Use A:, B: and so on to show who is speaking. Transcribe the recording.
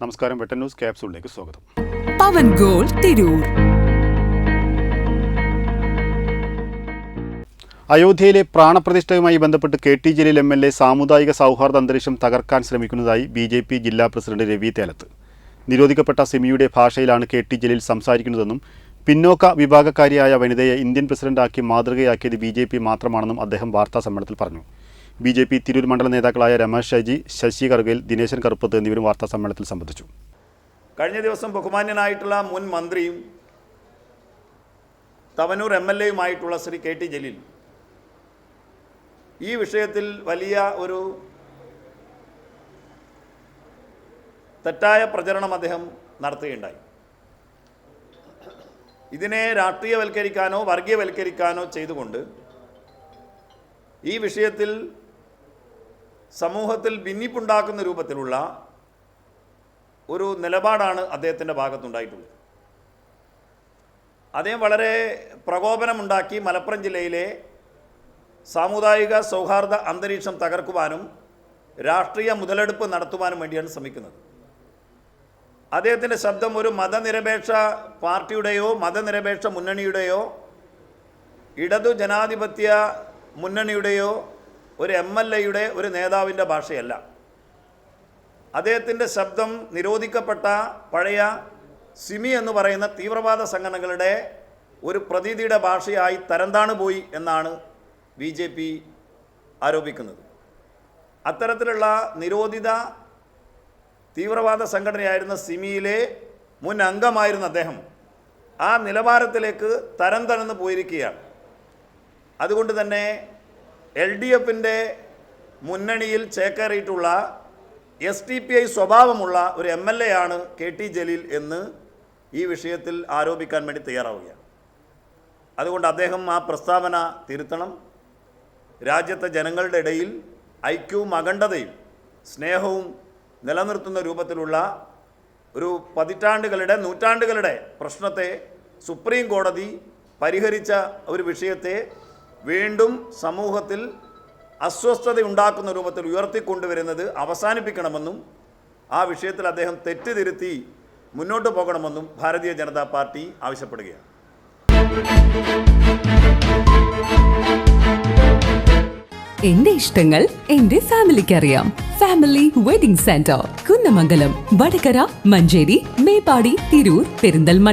A: നമസ്കാരം വെട്ടൻ ന്യൂസ് ക്യാപ്സൂളിലേക്ക് സ്വാഗതം.
B: പവൻ ഗോൾ തിരൂർ.
A: അയോധ്യയിലെ പ്രാണപ്രതിഷ്ഠയുമായി ബന്ധപ്പെട്ട് K T Jaleel M L A സാമുദായിക സൗഹാർദ്ദ അന്തരീക്ഷം തകർക്കാൻ ശ്രമിക്കുന്നതായി ബി ജെ പി ജില്ലാ പ്രസിഡന്റ് രവി തേലത്ത്. നിരോധിക്കപ്പെട്ട സിമിയുടെ ഭാഷയിലാണ് കെ ടി ജലീൽ സംസാരിക്കുന്നതെന്നും പിന്നോക്ക വിഭാഗക്കാരിയായ വനിതയെ ഇന്ത്യൻ പ്രസിഡന്റാക്കി മാതൃകയാക്കിയത് ബി ജെ പി മാത്രമാണെന്നും അദ്ദേഹം വാർത്താ സമ്മേളനത്തിൽ പറഞ്ഞു. ബി ജെ പി തിരൂർ മണ്ഡല നേതാക്കളായ രമേശ് ഷൈജി ശശി കർഗിൽ ദിനേശൻ കറുപ്പത്ത് എന്നിവരും വാർത്താ സമ്മേളനത്തിൽ സംബന്ധിച്ചു.
C: കഴിഞ്ഞ ദിവസം ബഹുമാന്യനായിട്ടുള്ള മുൻ മന്ത്രിയും തവനൂർ എം എൽ എയുമായിട്ടുള്ള ശ്രീ കെ ടി ജലീൽ ഈ വിഷയത്തിൽ വലിയ ഒരു തെറ്റായ പ്രചരണം അദ്ദേഹം നടത്തുകയുണ്ടായി. ഇതിനെ രാഷ്ട്രീയവൽക്കരിക്കാനോ വർഗീയവൽക്കരിക്കാനോ ചെയ്തുകൊണ്ട് ഈ വിഷയത്തിൽ സമൂഹത്തിൽ ഭിന്നിപ്പുണ്ടാക്കുന്ന രൂപത്തിലുള്ള ഒരു നിലപാടാണ് അദ്ദേഹത്തിന്റെ ഭാഗത്തുണ്ടായിട്ടുള്ളത്. അദ്ദേഹം വളരെ പ്രകോപനമുണ്ടാക്കി മലപ്പുറം ജില്ലയിലെ സാമുദായിക സൗഹാർദ്ദ അന്തരീക്ഷം തകർക്കുവാനും രാഷ്ട്രീയ മുതലെടുപ്പ് നടത്തുവാനും വേണ്ടിയാണ് ശ്രമിക്കുന്നത്. അദ്ദേഹത്തിന്റെ ശബ്ദം ഒരു മതനിരപേക്ഷ പാർട്ടിയുടെയോ മതനിരപേക്ഷ മുന്നണിയുടെയോ ഇടതു ജനാധിപത്യ മുന്നണിയുടെയോ ഒരു എം എൽ എയുടെ ഒരു നേതാവിന്റെ ഭാഷയല്ല. അദ്ദേഹത്തിന്റെ ശബ്ദം നിരോധിക്കപ്പെട്ട പഴയ സിമി എന്ന് പറയുന്ന തീവ്രവാദ സംഘടനകളുടെ ഒരു പ്രതീതിയുടെ ഭാഷയായി തരംതാണ് പോയി എന്നാണ് ബി ജെ പി ആരോപിക്കുന്നത്. അത്തരത്തിലുള്ള നിരോധിത തീവ്രവാദ സംഘടനയായിരുന്ന സിമിയിലെ മുൻ അംഗമായിരുന്ന അദ്ദേഹം ആ നിലവാരത്തിലേക്ക് തരം തരന്ന് പോയിരിക്കുകയാണ്. അതുകൊണ്ട് തന്നെ എൽ ഡി എഫിന്റെ മുന്നണിയിൽ ചേക്കേറിയിട്ടുള്ള എസ് ടി പി ഐ സ്വഭാവമുള്ള ഒരു എം എൽ എ ആണ് കെ ടി ജലീൽ എന്ന് ഈ വിഷയത്തിൽ ആരോപിക്കാൻ വേണ്ടി തയ്യാറാവുകയാണ്. അതുകൊണ്ട് അദ്ദേഹം ആ പ്രസ്താവന തിരുത്തണം. രാജ്യത്തെ ജനങ്ങളുടെ ഇടയിൽ ഐക്യവും അഖണ്ഡതയും സ്നേഹവും നിലനിർത്തുന്ന രൂപത്തിലുള്ള ഒരു പതിറ്റാണ്ടുകളുടെ നൂറ്റാണ്ടുകളുടെ പ്രശ്നത്തെ സുപ്രീം കോടതി പരിഹരിച്ച ഒരു വിഷയത്തെ വീണ്ടും സമൂഹത്തിൽ അസ്വസ്ഥത ഉണ്ടാക്കുന്ന രൂപത്തിൽ ഉയർത്തിക്കൊണ്ടുവരുന്നത് അവസാനിപ്പിക്കണമെന്നും ആ വിഷയത്തിൽ അദ്ദേഹം തെറ്റുതിരുത്തി മുന്നോട്ട് പോകണമെന്നും ഭാരതീയ ജനതാ പാർട്ടി ആവശ്യപ്പെടുകയാണ്.
B: എന്റെ ഇഷ്ടങ്ങൾ എന്റെ ഫാമിലിക്ക് അറിയാം family wedding centre Kunnamangalam Vadakara Manjeri Meppadi Tirur Perinthalmanna